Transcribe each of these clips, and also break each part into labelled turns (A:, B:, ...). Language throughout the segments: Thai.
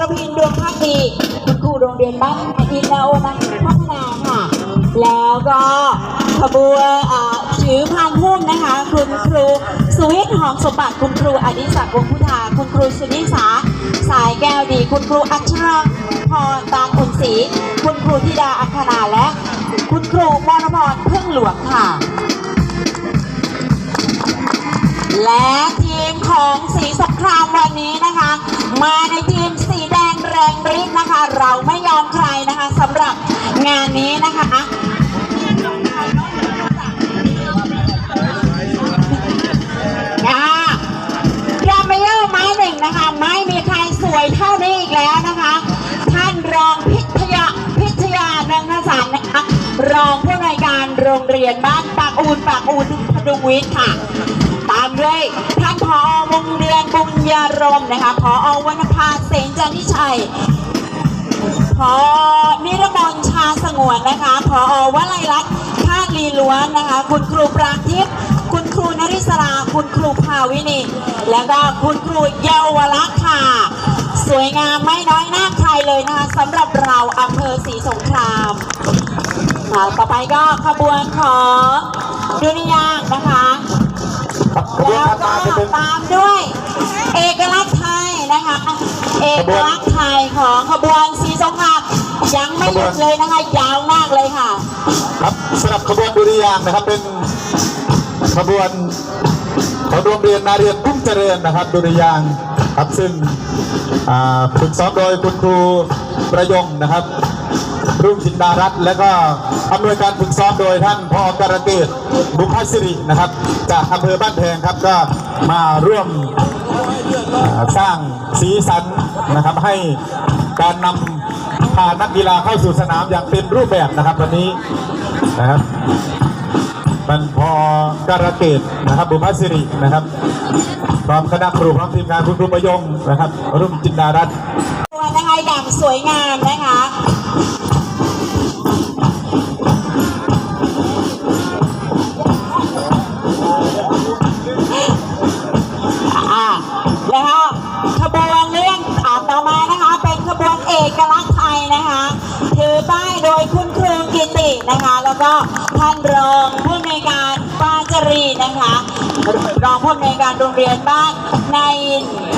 A: รพินดวงพักดีคุณครูโรงเรียนบ้านอินนาโอนันพัฒนาค่ะ แล้วก็ขบวนอ่าถือพานพุ่มนะคะ คุณครูสุวิทย์หอมสมบัติคุณครูอดิศักดิ์วงพุทธาคุณครูสุนิสาสายแก้วดี คุณครูอัชราพรตาคุณศรีคุณครูธิดาอัคนาและ คุณครูมรพรพึ่งหลวงค่ะ และทีมของสีสงครามวันนี้นะคะ มาในทีมสี รงฤทธิ์นะคะ เราไม่ยอมใครนะคะสำหรับงานนี้นะคะอ่ารามเยอไม้หนึ่งนะคะ ไม่มีใครสวยเท่านี้อีกแล้วนะคะ ท่านรองพิทยาพิทยานังนสารนะคะรองผู้อำนวยการโรงเรียนบ้านปากอูนปากอูนพดุงวิทย์ค่ะ ด้วยท่านผอวงเดือนบุญญารมนะคะผอวรรณภาเสนจันทิชัยผอนิรมนชาสงวนนะคะผอวลัยรัตน์ท่าลีล้วนนะคะ คุณครูปราทิพย์คุณครูนริศรา คุณครูภาวินีแล้วก็คุณครูเยาวลักษณ์ค่ะ สวยงามไม่น้อยหน้าใครเลยนะคะสำหรับเราอำเภอศรีสงครามต่อไปก็ขบวนของดุริยางนะคะ
B: ขบวน
A: แล้วก็
B: มาจะเป็น
A: ตามด้วย เอกลักษณ์ไทยนะคะ เอกลักษณ์ไทยของขบวนสีสงครามยังไม่หยุดเลยนะคะยาวมากเลยค่ะ
B: ครับสำหรับขบวนดุริยางค์นะครับเป็นขบวนของโรงเรียนนาเรียนพุ่งเจริญนะครับดุริยางค์ครับซึ่งอ่าฝึกซ้อมโดยคุณครูประยงนะครับ รุ่งจินดารัตน์และก็อำนวยการฝึกซ้อมโดยท่านพอการเกตบุพศิรินะครับ จากอำเภอบ้านแพงครับก็มาร่วมสร้างสีสันนะครับให้การนำพานักกีฬาเข้าสู่สนามอย่างเต็มรูปแบบนะครับวันนี้นะครับมันพอการเกตนะครับบุพศิรินะครับพร้อมคณะครูพร้อมทีมงานคุณครูประยงนะครับ รุ่งจินดารัตน์
A: ตัวนะคะอย่างสวยงามนะคะ นะคะ แล้วก็ท่านรองผู้อำนวยการปาจรีนะคะ รองผู้อำนวยการโรงเรียนบ้านใน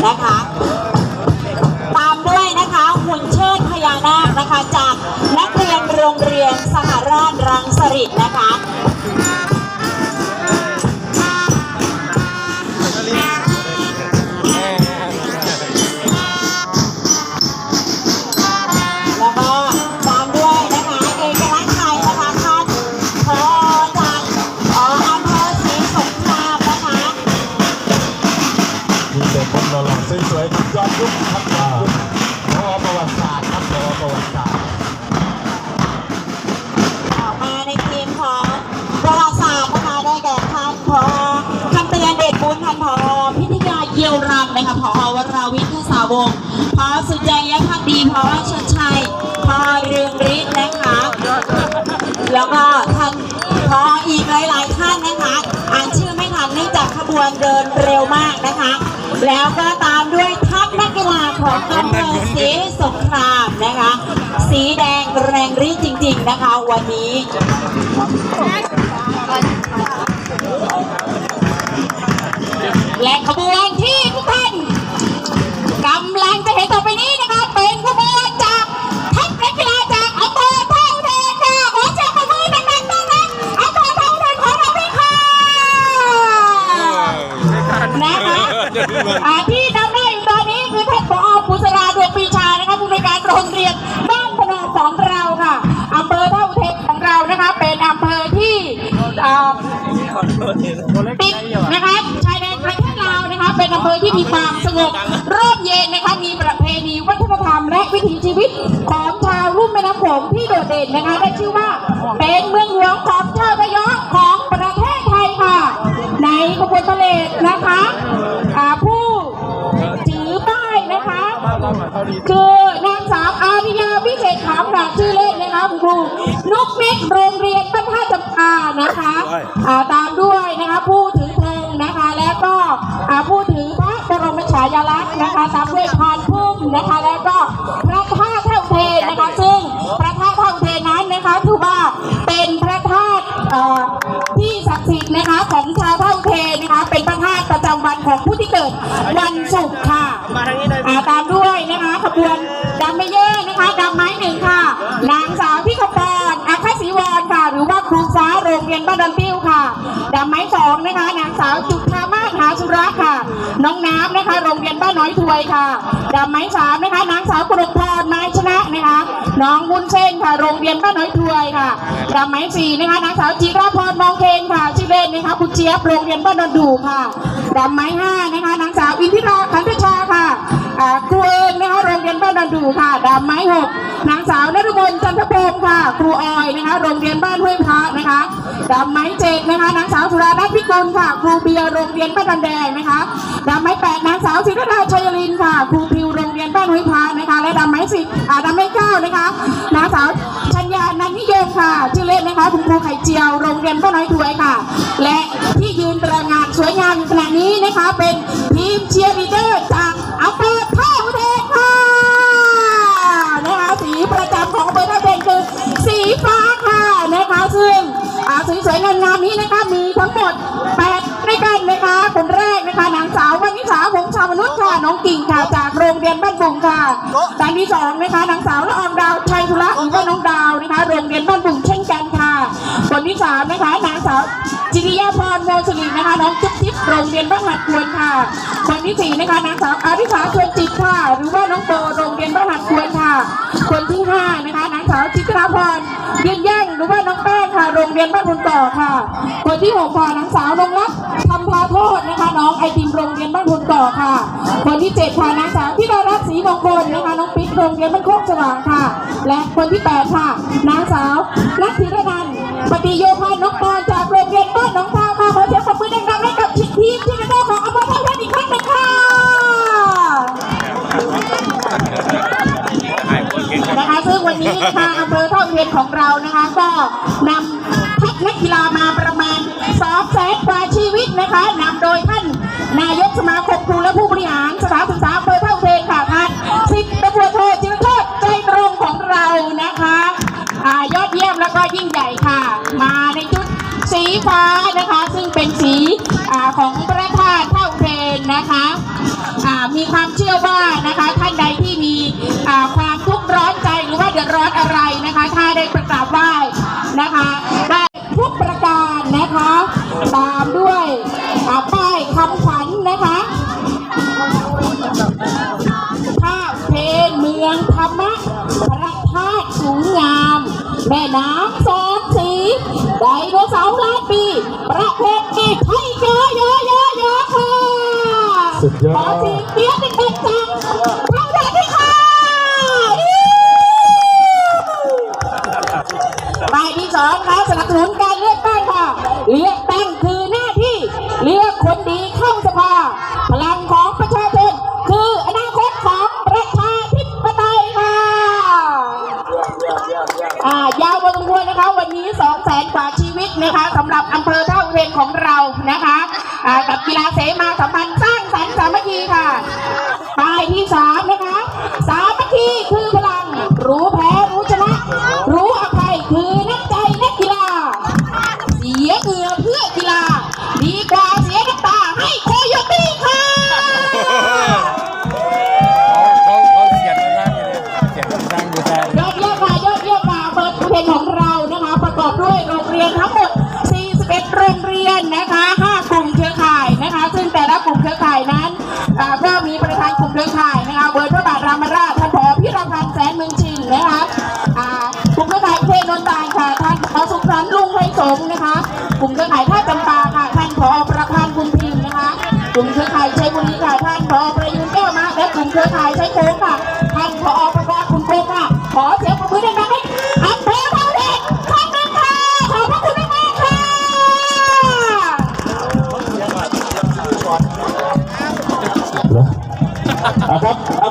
A: นะคะ ตามด้วยนะคะหุ่นเชิดพญานาคนะคะจากนักเรียนโรงเรียนสหราชรังสิตนะคะ ยพัก
B: ดีพอ
A: ชดชัยพอเรืองฤทธิ์นะคะ แล้วก็ท่านพออีกหลาย ๆ ท่านนะคะ อ่านชื่อไม่ทันเนื่องจากขบวนเดินเร็วมากนะคะ แล้วก็ตามด้วยทัพนักกีฬาของอำเภอศรีสงครามนะคะ สีแดงแรงฤทธิ์จริง ๆ นะคะวันนี้และขบวนที่ทุกท่านกำลังจะเห็นต่อไปนี้นะคะ ที่มีความสงบร่มเย็นนะคะมีประเพณีวัฒนธรรมและวิถีชีวิตของชาวรุ่มแม่น้ำโขงที่โดดเด่นนะคะได้ชื่อว่าเป็นเมืองหลวงของชาวระยองของประเทศไทยค่ะ ในขบวนพาเหรดนะคะอ่าผู้ถือป้ายนะคะคือนางสาวอาริยาวิเศษขามค่ะชื่อเล่นนะคะคุณครูนุกนิกโรงเรียนบ้านท่าจำปานะคะอ่าตาม นะคะนา
C: งสาวจุธามาศหาชุระค่ะ น้องน้ำนะคะ โรงเรียนบ้านน้อยถวยค่ะดำไม้สามนะคะนางสาวกรกพรไม้ชนะนะคะน้องบุญเส้นค่ะ โรงเรียนบ้านน้อยถวยค่ะดำไม้สี่นะคะนางสาวจีราพรมองเคนค่ะชื่อเล่นนะคะคุณเจี๊ยบโรงเรียนบ้านนนดูค่ะดำไม้ห้านะคะนางสาวอินทิราขันธชาค่ะ ครูเอิงนะคะโรงเรียนบ้านนนดูค่ะดำไม้หกนางสาวนฤมลจันทพงศ์ค่ะ ครูออยนะคะโรงเรียนบ้านห้วยพระนะคะดำไม้เจ็ดนะคะนางสาวสุรารัตน์พิกลค่ะ ครูเบียร์โรงเรียนบ้านดันแดงนะคะดำไม้แปดนางสาวศิรดาชัยลินค่ะ ครูพิวโรงเรียนบ้านห้วยพระนะคะ และดำไม้สิบอ่าดำไม้เก้านะคะนางสาวชัญญานันนิยมค่ะชื่อเล่นนะคะคุณครูไข่เจียวโรงเรียนบ้านน้อยถวยค่ะ และที่ยืนตระงานสวยงามอยู่ขณะนี้นะคะเป็นทีมเชียร์ลีเดอร์ วยงามๆนี้นะคะมีทั้งหมดแปดด้วยกันนะคะคนแรกนะคะนางสาววันนิสาหงชาวมนุษย์ค่ะน้องกิ่งค่ะจากโรงเรียนบ้านบุงค่ะท่านที่สองนะคะนางสาวละอองดาวชัยธุระหรือว่าน้องดาวนะคะโรงเรียนบ้านบุงเช่นกันค่ะคนที่สามนะคะนางสาวจิริยาพรโมสุรินะคะน้องจุ๊บจิ๊บโรงเรียนบ้านหัดควรค่ะคนที่สี่นะคะนางสาวอาริสาชวนจิตค่ะ หรือว่าน้องโบโรงเรียนบ้านหัดควรค่ะ คนที่ห้านะคะนางสาวจิตราพรยืนยั่ง อว่าน้องแป้งค่ะ โรงเรียนบ้านบุญต่อค่ะ คนที่หกค่ะนางสาวนงรักทำพาโทษนะคะ น้องไอติมโรงเรียนบ้านบุญต่อค่ะ คนที่เจ็ดค่ะนางสาวที่ดารัตน์ศรีมงคลนะคะ น้องปิ๊กโรงเรียนบ้านโคกสว่างค่ะ และคนที่แปดค่ะ นางสาวนัทธิรนันท์ปฏิโยพานนกกรจากโรงเรียนบ้านหนองทาค่ะขอเสียงปรบมือดังๆให้กับทีมที่เป็นเจ้าของอำเภอท่าพระอีกครั้งหนึ่งค่ะ วันนี้ทางอำเภอท่าอุเทนของเรานะคะ ก็นำทัพนักกีฬามาประมาณ2แสนกว่าชีวิตนะคะนำโดยท่านนายกสมาคมครูและผู้บริหารสถานศึกษาอำเภอท่าอุเทนค่ะท่านสิบตำรวจโทจิรโชตใจตรงของเรานะคะอยอดเยี่ยมแล้วก็ยิ่งใหญ่ค่ะ มาในชุดสีฟ้านะคะ ซึ่งเป็นสีอของพระธาตุท่าเทนนะคะมีความเชื่อว่านะคะท่าน ดือดร้อนอะไรนะคะ ถ้าได้ประกราบไหว้นะคะ ได้ทุกประการนะคะ ตามด้วยป้ายคำขวัญนะคะท่าเพนเมืองธรรมะพระธาตุสูงงาม แม่น้ำโซงสีไดโนเสาร์ล้านปี ประเพณีไทยเยอะเยอะเยอะเยอะค่ะ
D: สุดยอ
C: ขอ
D: ด
C: เสียงเสียงเด็กๆจังพร้อมกันด้วยค่ะไปที่สองค่ะสนับสนุนการเลือกตั้งค่ะ เลือกตั้งคือหน้าที่ เลือกคนดีเข้าสภา พลังของประชาชนคืออนาคตของประชาธิปไตยค่ะ อ่ายาวพอสมควรนะคะ วันนี้2องแสนกว่าชีวิตนะคะสำหรับอำเภอท่าอุเทนของเรานะคะอ่า กับกีฬาเสมาสัมพันธ์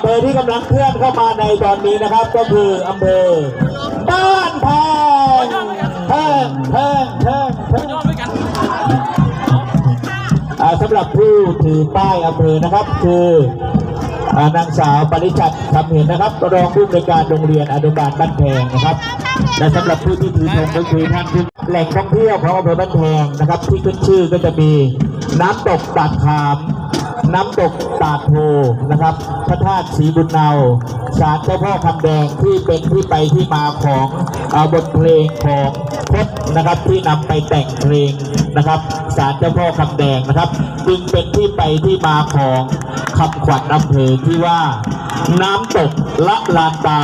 C: ภอ
E: ที่
C: กำลังเค
D: ลื่อนเข้ามาในตอนนี้นะครับ ก็คืออำเภอบ้านแพงแพงแพงแพงแพงอ่าสำหรับผู้ถือป้ายอำเภอนะครับ คือนางสาวปริชัดคำเห็นนะครับรองผู้อำนวยการโรงเรียนอนุบาลบ้านแพงนะครับ และสำหรับผู้ที่ถือธงก็คือท่านที่แหล่งท่องเที่ยวของอำเภอบ้านแพงนะครับ ที่ขึ้นชื่อก็จะมีน้ำตกปากขาม น้ำตกตาดโพนะครับ พระธาตุศรีบุญเนาศาลเจ้าพ่อคำแดงที่เป็นที่ไปที่มาของอบทเพลงของพจน์นะครับที่นำไปแต่งเพลงนะครับศาลเจ้าพ่อคำแดงนะครับจึงเป็นที่ไปที่มาของคำขวัญอำเภอที่ว่า น้ำตกละลานตา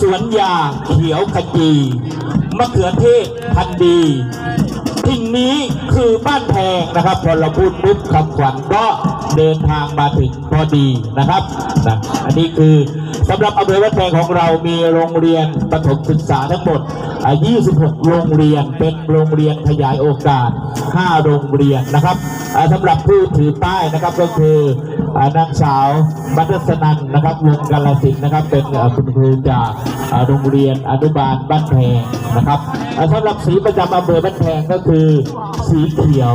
D: สวนยาเขียวขจีมะเขือเทศพันดีสิ่งนี้คือบ้านแพงนะครับ พอเราพูดปุ๊บคำขวัญก็ เดินทางมาถึงพอดีนะครับนะอันนี้คือสำหรับอำเภอวัดแพงของเรามีโรงเรียนประถมศึกษาทั้งหมด 26 โรงเรียนเป็นโรงเรียนขยายโอกาส 5 โรงเรียนนะครับ สำหรับผู้ถือป้ายนะครับก็คือนางสาวมัตสนันนะครับวงกาลสินนะครับเป็นคุณครูจากโรงเรียนอนุบาลบ้านแพงนะครับสำหรับสีประจำอำเภอบ้านแพงก็คือสีเขียว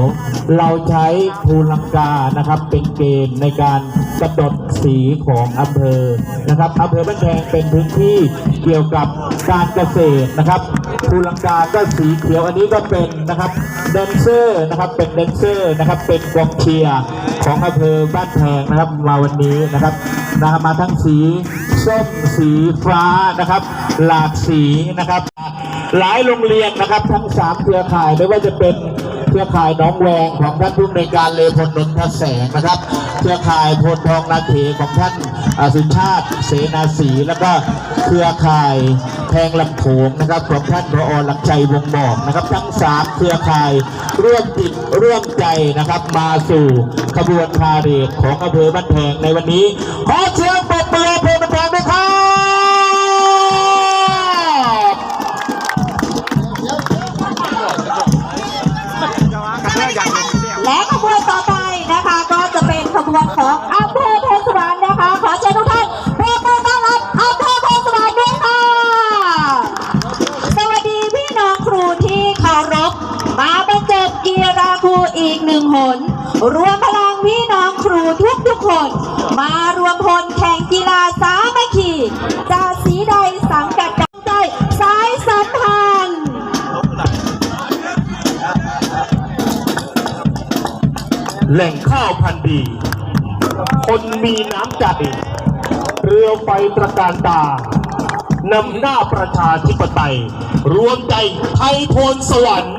D: เราใช้ภูลังกานะครับเป็นเกณฑ์ในการกำหนดสีของอำเภอนะครับอำเภอบ้านแพงเป็นพื้นที่เกี่ยวกับการเกษตรนะครับ ภูลังกาก็สีเขียวอันนี้ก็เป็นนะครับแดนเซอร์นะครับเป็นแดนเซอร์นะครับเป็นกองเชียร์ของอำเภอบ้านแพงนะครับมาวันนี้นะครับนะครับมาทั้งสีส้มสีฟ้านะครับ หลากสีนะครับ หลายโรงเรียนนะครับ ทั้งสามเครือข่ายไม่ว่าจะเป็นเครือข่ายน้องแวงของท่านผู้อำนการเลพลนนทแสงนะครับ เครือข่ายพลทองนาเขของท่านอาสุชาติเสนาสีแล้วก็เครือข่าย แพงลำโขงนะครับของท่านรอหลักใจวงบอกนะครับ ทั้งสามเครือข่ายร่วมจิตร่วมใจนะครับมาสู่ขบวนพาเหรดของอำเภอบ้านแพงในวันนี้ ขอเชียงปรบมืออำเภอบ้านแพงด้วยครับ
A: แหล่งข้า
F: วพันธุ์ดี คนมีน้ำใจ เรือไฟตระการตานำหน้าประชาธิปไตย รวมใจไทยโพนสวรรค์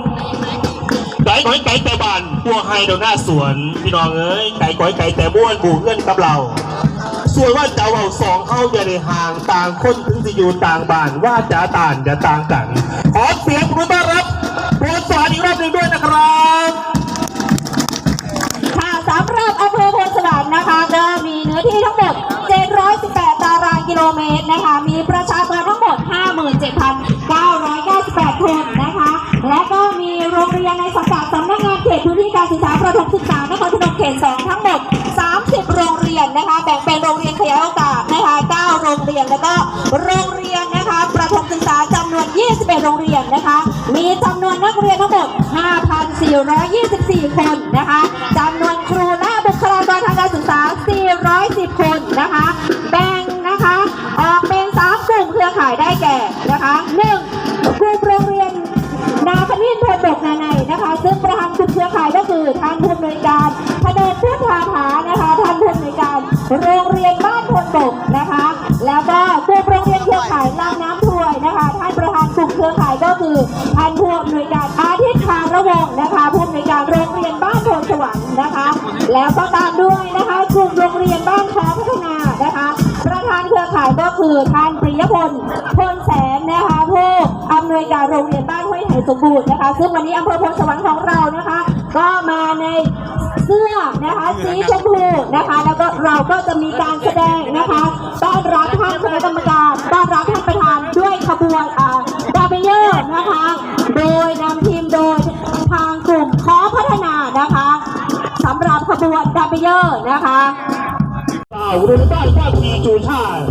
F: ไก่ก้อยไก่แต่บานพัวไฮเดาหน้าสวน พี่น้องเอ้ยไก่ก้อยไก่แต่บ้วนบูเงื่อนกับเรา ส่วนว่าจะเอาสองเข้าอย่าได้ห่างต่างคนถึงจะอยู่ต่างบ้านว่าจะต่างจะต่างกัน ขอเสียงปรบมือต้อนรับโพนสวรรค์อีกรอบหนึ่งด้วยนะครับ
A: ก็มีเนื้อที่ทั้งหมด 718 ตารางกิโลเมตรนะคะ มีประชากรทั้งหมด 57,998 คนนะคะ และก็มีโรงเรียนในสังกัดสำนักงานเขตพื้นที่การศึกษาประถมศึกษานครพนมเขต 2 ทั้งหมด 30 โรงเรียนนะคะ แบ่งเป็นโรงเรียนขยายโอกาสนะคะ 9 โรงเรียน แล้วก็โรงเรียนนะคะ ประถมศึกษาจำนวน 21 โรงเรียนนะคะ มีจำนวนนักเรียนทั้งหมด 5,424 คนนะคะจำนวนครู 410 คนนะคะ แบ่งนะคะ ออกเป็น 3 กลุ่มเครือข่ายได้แก่นะคะ 1. กลุ่มโรงเรียนนาคณินพลบกนาในนะคะ ซึ่งประธานกลุ่มเครือข่ายก็คือท่านผู้อำนวยการพนมพุทธาภานะคะท่านผู้อำนวยการโรงเรียนบ้านพลบกนะคะ แล้วก็กลุ่มโรงเรียนเครือข่ายลำน้ำถวยนะคะท่านประธานกลุ่มเครือข่ายก็คือท่านผู้อำนวยการอาทิตย์คารวงนะคะผู้อำนวยการโรงเรียนบ้านพลสวรรค์นะคะ แล้วก็ตามด้วยนะคะ เรียนบ้านค้อพัฒนานะคะประธานเครือข่ายก็คือท่านปริยพลพลแสนนะคะผู้อำนวยการโรงเรียนบ้านห้วยไห่สมบูรณ์นะคะ ซึ่งวันนี้อำเภอพลสวรรค์ของเรานะคะ ก็มาในเสื้อนะคะสีชมพูนะคะ แล้วก็เราก็จะมีการแสดงนะคะต้อนรับท่านคณะกรรมการต้อนรับท่านประธานด้วยขบวนอ่าดาเบเยอร์นะคะ โดยนำทีมโดยทางกลุ่มขอพัฒนานะคะสำหรับขบวนดาเบเยอร์นะคะ
F: รงเรียนบ้านกว้างปีจูชาติ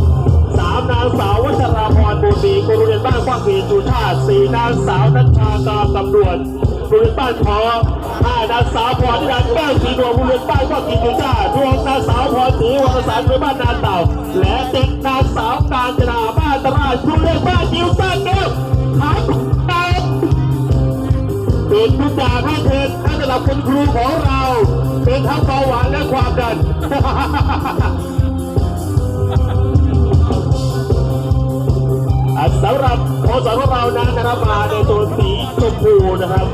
F: สามนางสาววัชราพรบุญดีโรงเรียนบ้านกว้างปีจูชาติสี่นางสาวนัชชากาตำรวจโรงเรียนบ้านพอห้านางสาวพรนิรันดร์แก้วสีดวงโรงเรียนบ้านกว้างปีจูชาติรวมนางสาวพรศรีวรสารโรงเรียนบ้านนาเต่า และเด็กนางสาวการจนาบ้านตราดโรงเรียนบ้านจิวซ่าแก้วขาตาปิดทุกอย่างให้เธอให้สำหรับคุณครูของเราเป็นทั้งเบาหวานและความดัน สำหรับโคสของเรานั้นนะครับมาในตัวสีชมพูนะครับ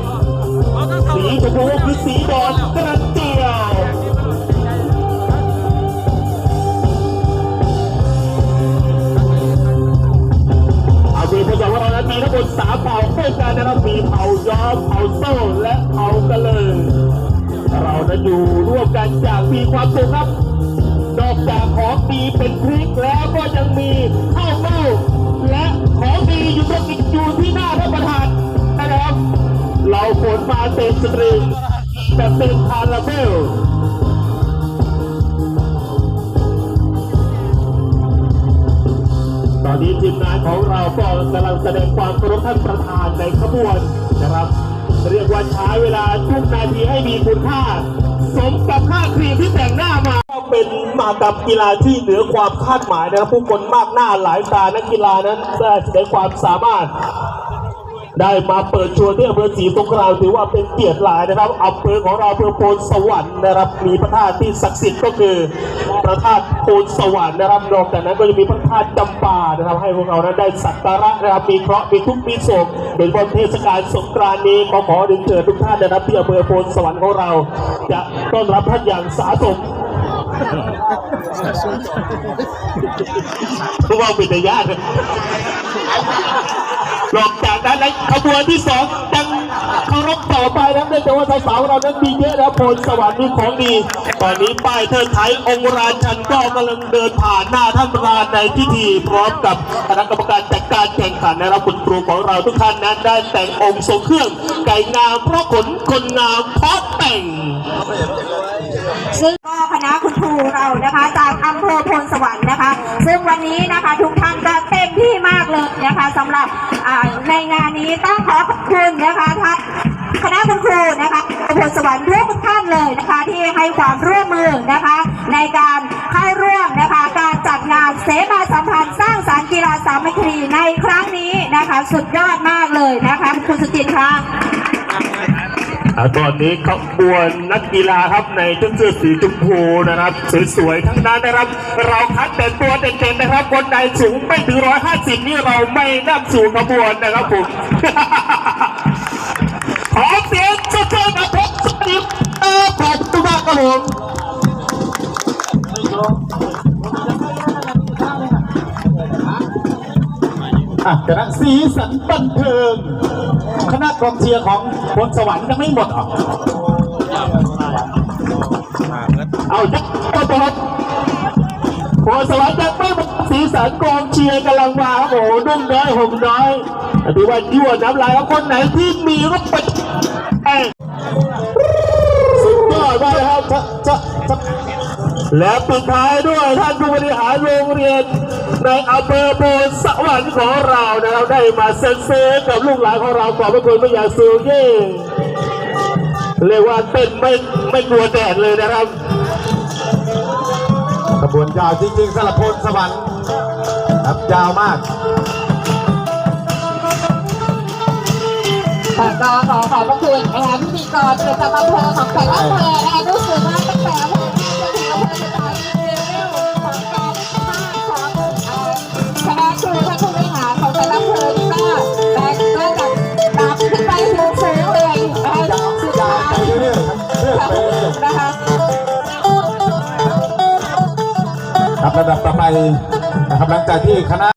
F: สีชมพูคือสีบอลกระเจียวอาวีพยองของเรานั้นมีทั้งหมดสามเผ่าด้วยกันนะครับมีเผ่าย้อมเผ่าโซ่และเผ่ากระเลยเรานั้นอยู่ร่วมกันอย่างมีความสุขครับนอกจากของดีเป็นพริกแล้วก็ยังมีข้าวเม่า และของดีอยู่ตรงอีกอยู่ที่หน้าท่านประธานนะครับ เราขนมาเต็มสตรีมแบบเต็มคาราเบลตอนนี้ทีมงานของเราก็กำลังแสดงความเคารพท่านประธานในขบวนนะครับ เรียกว่าใช้เวลาทุกนาทีให้มีคุณค่า สมกับค่าครีมที่แต่งหน้ามา เป็นมากรรมกีฬาที่เหนือความคาดหมายนะครับ ผู้คนมากหน้าหลายตานักกีฬานั้นได้แสดงความสามารถ ได้มาเปิดชว์ที่อำเภอศรีสงครามถือว่าเป็นเกียรติหลายนะครับอำเภอของเราอำเภอโพนสวรรค์นะครับ มีพระธาตุที่ศักดิ์สิทธิ์ก็คือพระธาตุโพนสวรรค์นะครับนอกจากนั้นก็จะมีพระธาตุจำปานะครับ ให้พวกเรานั้นได้สักการะนะครับมีเคราะห์มีทุกข์มีโศกโดยเฉพาะเทศกาลสงกรานต์นี้ขอขอดึงเชิญทุกท่านนะครับที่อำเภอโพนสวรรค์ของเรา จะต้อนรับท่านอย่างสาสม พวกเราป็นญาติหลอกจากนั้นแล้วขบวนที่สองยังเคารพต่อไปนะเนื่องจากว่าสาวๆเรานั้นมีเยอะแล้วพลสวรรค์มีของดี ตอนนี้ป้ายเทิดไทยองค์ราชันก็กำลังเดินผ่านหน้าท่านประธานในพิธีพร้อมกับคณะกรรมการจัดการแข่งขันนะครับคุณครูของเราทุกท่านนั้นได้แต่งองค์ทรงเครื่องไก่งามเพราะขนคนงามเพราะแต่ง
C: ซึ่งก็คณะคุณครูเรานะคะ จากอำเภอโพนสวรรค์นะคะ ซึ่งวันนี้นะคะทุกท่านก็เต็มที่มากเลยนะคะสำหรับในงานนี้ต้องขอขอบคุณนะคะท่านคณะคุณครูนะคะอำเภอสวรรค์ทุกท่านเลยนะคะ ที่ให้ความร่วมมือนะคะ ในการเข้าร่วมนะคะ การจัดงานเสมาสัมพันธ์สร้างสารรค์กีฬาสามัคคีในครั้งนี้นะคะ สุดยอดมากเลยนะคะคุณสุจินทร์คะ
F: อ่า ตอนนี้ขบวนนักกีฬาครับในชุดเสื้อสีชมพูนะครับสวยๆทั้งนั้นนะครับ เราคัดแต่ตัวเด่นๆนะครับคนใดสูงไม่ถึงร้อยห้าสิบนี่เราไม่นับสู่ขบวนนะครับผมขอเสียงสุดๆกับผมสติปเออขอบคุณมากครับผม
D: อะกระสีสันบันเทิง คณะกองเชียร์ของพลสวรรค์ยังไม่หมดเหรอ
F: เอาจักรบอลโอ้สวัสดียังไม่หมดสีสันกองเชียร์กำลังมาครับโอ้โหนุ่มน้อยห่มน้อยถือว่ายั่วน้ำลายของคนไหนที่มีก็ไปเและปิดท้ายด้วยท่านผู้บริหารโรงเรียน ในอำเภอโพนสวรรค์ของเรานะครับได้มาเซ็นเซอร์กับลูกหลานของเราขอบพระคุณไม่อย่างสูงยิ่งเรียกว่าเต้นไม่ไม่กลัวแดดเลยนะครับ
D: ขบวนยาวจริงๆสำหรับพลสวรรค์ครับยาวมาก
C: ค่ะก็ขอขอบพระคุณนะคะพิธีกรประจำอำเภอของแต่ละอำเภอนะคะ คณะครูท่านผู้บริหารของแต่ละเพลิงก็แบ่งก็จัดดับขึ้นไปสูงสูงเลยนะคะสุดท้าย
D: อยๆครับเรื่อยไปเรื่อย
C: นะคะ
D: ครับระดับต่อไปนะครับหลังจากที่คณะ